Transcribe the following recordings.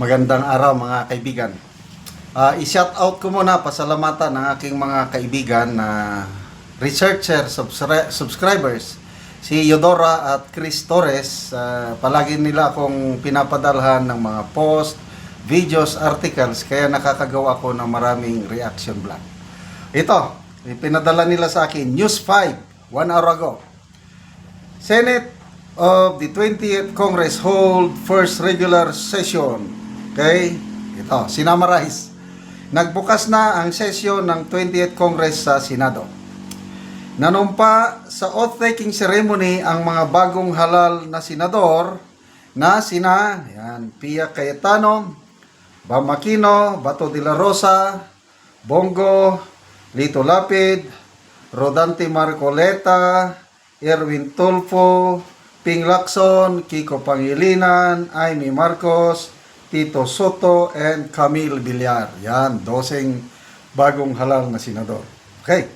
Magandang araw mga kaibigan. Ah, i-shout out ko muna pasalamatan ng aking mga kaibigan na researcher subscri- subscribers si Yodora at Chris Torres. Ah, palagi nila akong pinapadalhan ng mga post, videos, articles kaya nakakagawa ko ng maraming reaction vlog. Ito, pinadala nila sa akin News 5 one hour ago. Senate of the 20th Congress hold first regular session. Okay? Ito, sinamarize. Nagbukas na ang sesyon ng 20th Congress sa Senado. Nanumpa sa oath-taking ceremony ang mga bagong halal na senador na sina yan, Pia Cayetano, Bam Aquino, Bato de la Rosa, Bongo, Lito Lapid, Rodante Marcoleta, Erwin Tulfo, Ping Lacson, Kiko Pangilinan, Amy Marcos, Tito Soto, and Camille Villar. Yan, doseng bagong halal na senador. Okay.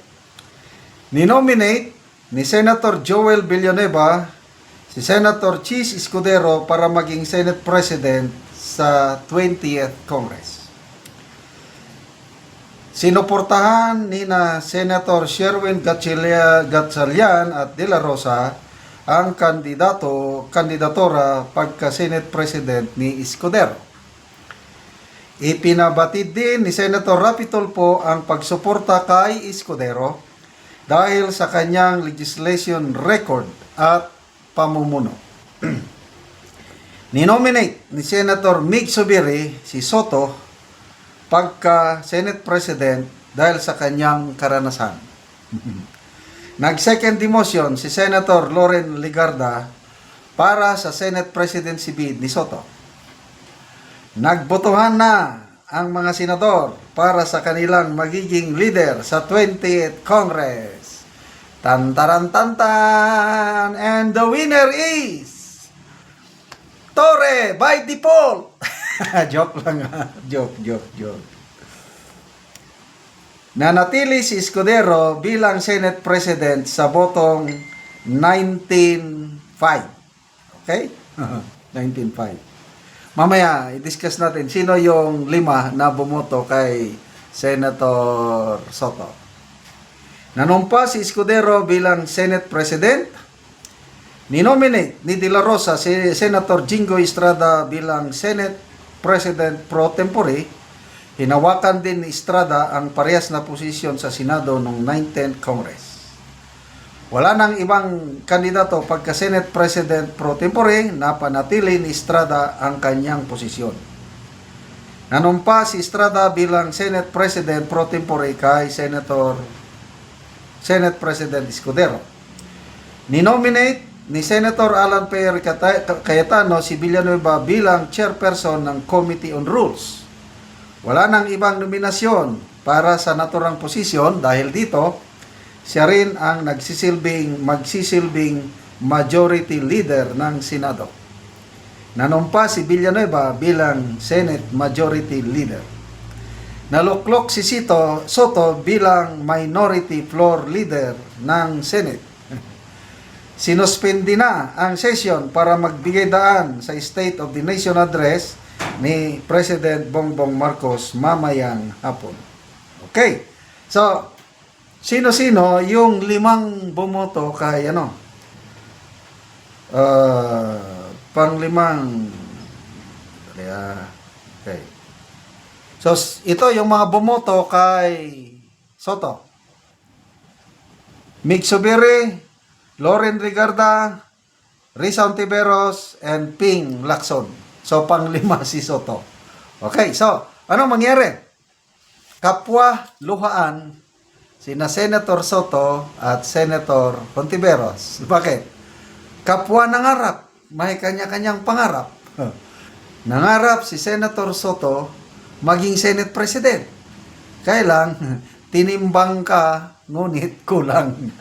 Ninominate ni Senator Joel Villanueva si Senator Chis Escudero para maging Senate President sa 20th Congress. Sinuportahan ni na Senator Sherwin Gatchalia- Gatchalian at De La Rosa ang kandidato, kandidatura pagka Senate President ni Escudero. Ipinabatid din ni Senator Rapi Tulfo ang pagsuporta kay Escudero dahil sa kanyang legislation record at pamumuno. Ninominate ni Senator Mig Subiri si Soto pagka Senate President dahil sa kanyang karanasan. Nag-second demotion si Senator Loren Ligarda para sa Senate Presidency bid ni Soto. Nagbotohan na ang mga senador para sa kanilang magiging leader sa 20th Congress. Tantaran tantan and the winner is Torre by default. joke lang ha. Joke, joke, joke. Nanatili si Escudero bilang Senate President sa botong 1905. Okay? 1905. Mamaya, i-discuss natin sino yung lima na bumoto kay Senator Soto. Nanumpa si Escudero bilang Senate President. Ninominate ni De La Rosa si Senator Jingo Estrada bilang Senate President pro tempore. Hinawakan din ni Estrada ang parehas na posisyon sa Senado noong 19th Congress. Wala nang ibang kandidato pagka Senate President pro tempore na panatili ni Estrada ang kanyang posisyon. Nanumpa si Estrada bilang Senate President pro tempore kay Senator Senate President Escudero. Ninominate ni Senator Alan Cata- Cayetano si Villanueva bilang chairperson ng Committee on Rules. Wala nang ibang nominasyon para sa naturang posisyon dahil dito siya rin ang nagsisilbing magsisilbing majority leader ng Senado. Nanumpa si Villanueva bilang Senate Majority Leader. Naluklok si Sito Soto bilang Minority Floor Leader ng Senate. Sinuspindi na ang session para magbigay daan sa State of the Nation Address ni President Bongbong Marcos mamayang hapon. Okay. So, sino-sino yung limang bumoto kay ano? Uh, panglimang Kaya, okay. So, ito yung mga bumoto kay Soto. Mig Subiri, Loren Rigarda, Risa Ontiveros, and Ping Lacson. So, panglima si Soto. Okay, so, ano mangyari? Kapwa luhaan sina Senator Soto at Senator Ontiveros. Bakit? Kapwa nangarap. May kanya-kanyang pangarap. Nangarap si Senator Soto maging Senate President. Kaya tinimbang ka, ngunit kulang.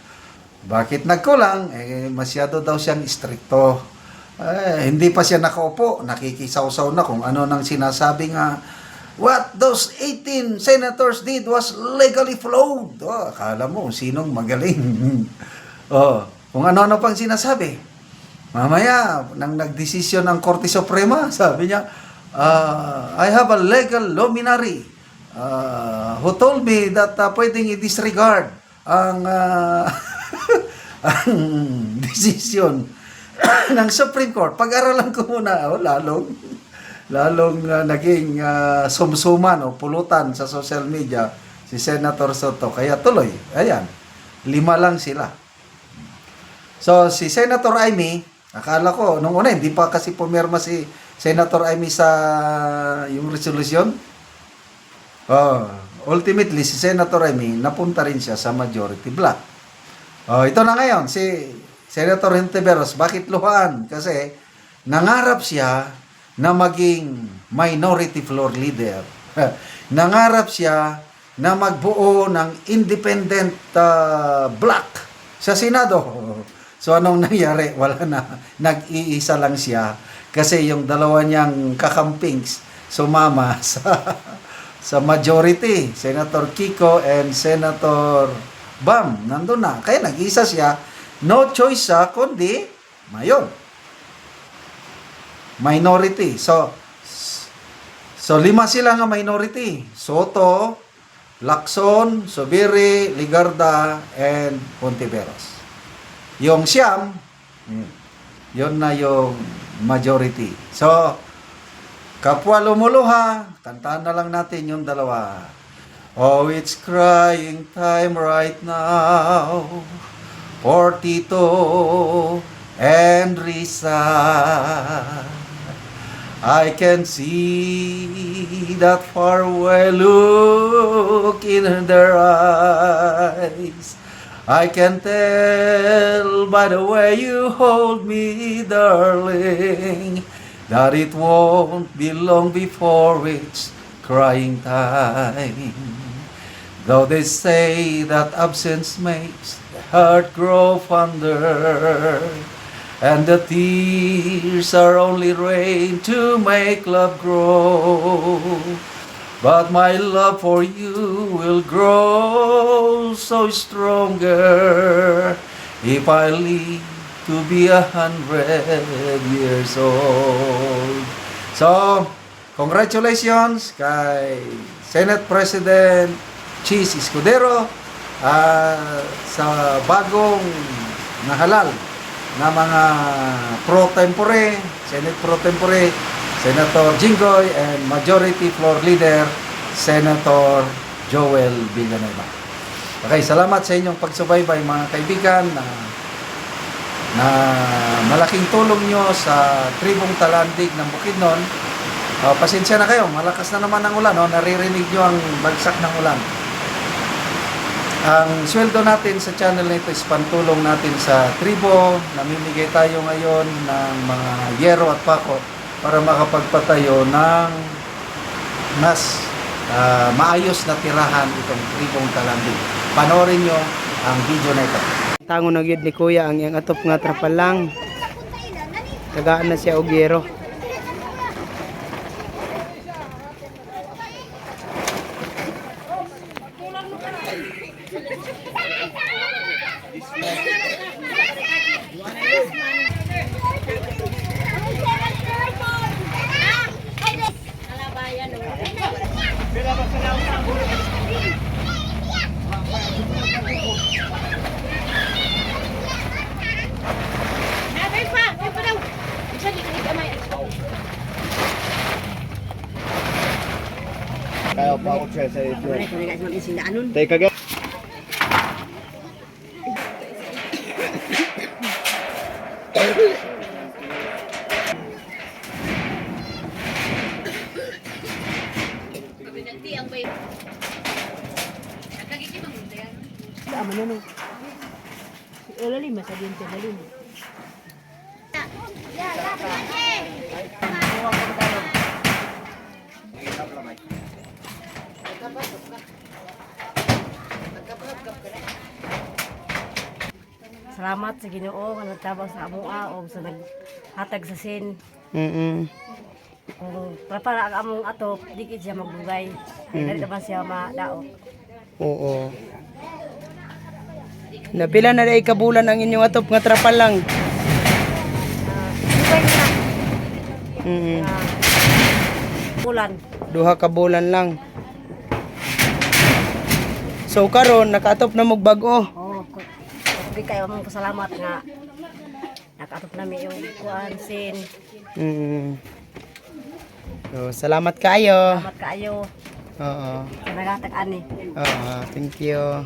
Bakit nagkulang? Eh, masyado daw siyang istrikto. Eh, hindi pa siya nakaupo, nakikisawsaw na kung ano nang sinasabi nga, what those 18 senators did was legally flowed. Oh, akala mo, sinong magaling. oh, kung ano-ano pang sinasabi. Mamaya, nang nagdesisyon ng Korte Suprema, sabi niya, uh, I have a legal luminary uh, who told me that uh, pwedeng i-disregard ang uh, ang decision ng Supreme Court. Pag-aralan ko muna, oh, lalong lalong uh, naging uh, sumsuman o pulutan sa social media si Senator Soto. Kaya tuloy, ayan, lima lang sila. So, si Senator Amy, akala ko, nung una, hindi pa kasi pumirma si Senator Amy sa yung resolution. Oh, ultimately, si Senator Amy, napunta rin siya sa majority block. Oh, ito na ngayon, si Senator Hinteberos, bakit luhaan? Kasi nangarap siya na maging minority floor leader. nangarap siya na magbuo ng independent uh, block sa Senado. So anong nangyari? Wala na. Nag-iisa lang siya kasi yung dalawa niyang kakampings sumama sa sa majority, Senator Kiko and Senator Bam, nandun na. Kaya nag-isa siya, no choice siya, kundi mayon. Minority. So, so lima sila nga minority. Soto, Lacson, Subiri, Ligarda, and Pontiveros. Yung siyam, mm, yun na yung majority. So, kapwa lumuluha, kantaan na lang natin yung dalawa. Oh, it's crying time right now for Tito and Risa. I can see that far away look in their eyes. I can tell by the way you hold me, darling, that it won't be long before it's crying time. Though they say that absence makes heart grow fonder, and the tears are only rain to make love grow. But my love for you will grow so stronger if I live to be a hundred years old. So, congratulations kay Senate President Cheese Escudero ah, sa bagong nahalal na mga pro tempore, Senate pro tempore, Senator Jinggoy and Majority Floor Leader Senator Joel Villanueva. Okay, salamat sa inyong pagsubaybay mga kaibigan na na malaking tulong nyo sa tribong talandig ng Bukidnon. Uh, pasensya na kayo, malakas na naman ang ulan, no? naririnig nyo ang bagsak ng ulan. Ang sweldo natin sa channel na ito is pantulong natin sa tribo. Namimigay tayo ngayon ng mga yero at pako para makapagpatayo ng mas ah, maayos na tirahan itong tribong talandig. Panoorin nyo ang video na ito. Tango na ni Kuya ang iyang atop nga trapalang. Tagaan na siya og yero. Pa ako siya sa ito. Teka, Salamat sa Ginoo nga nagtabang sa amoa o sa naghatag sa sin. Mm. Kung prapara ang among atop, di kit siya magbugay. Mm. Dali naman siya madaot. Oo. Napila na dai kabulan ang inyong atop nga trapalang. Bugay na. Mm. Uh, bulan. Duha ka bulan lang. So karon nakaatop na mo bag-o. Oh, Kugi kayo mong pasalamat nga nakatop namin yung kuan sin. Mm. So, salamat kayo. Salamat kaayo Oo. sa nagatag ani. Oo, thank you.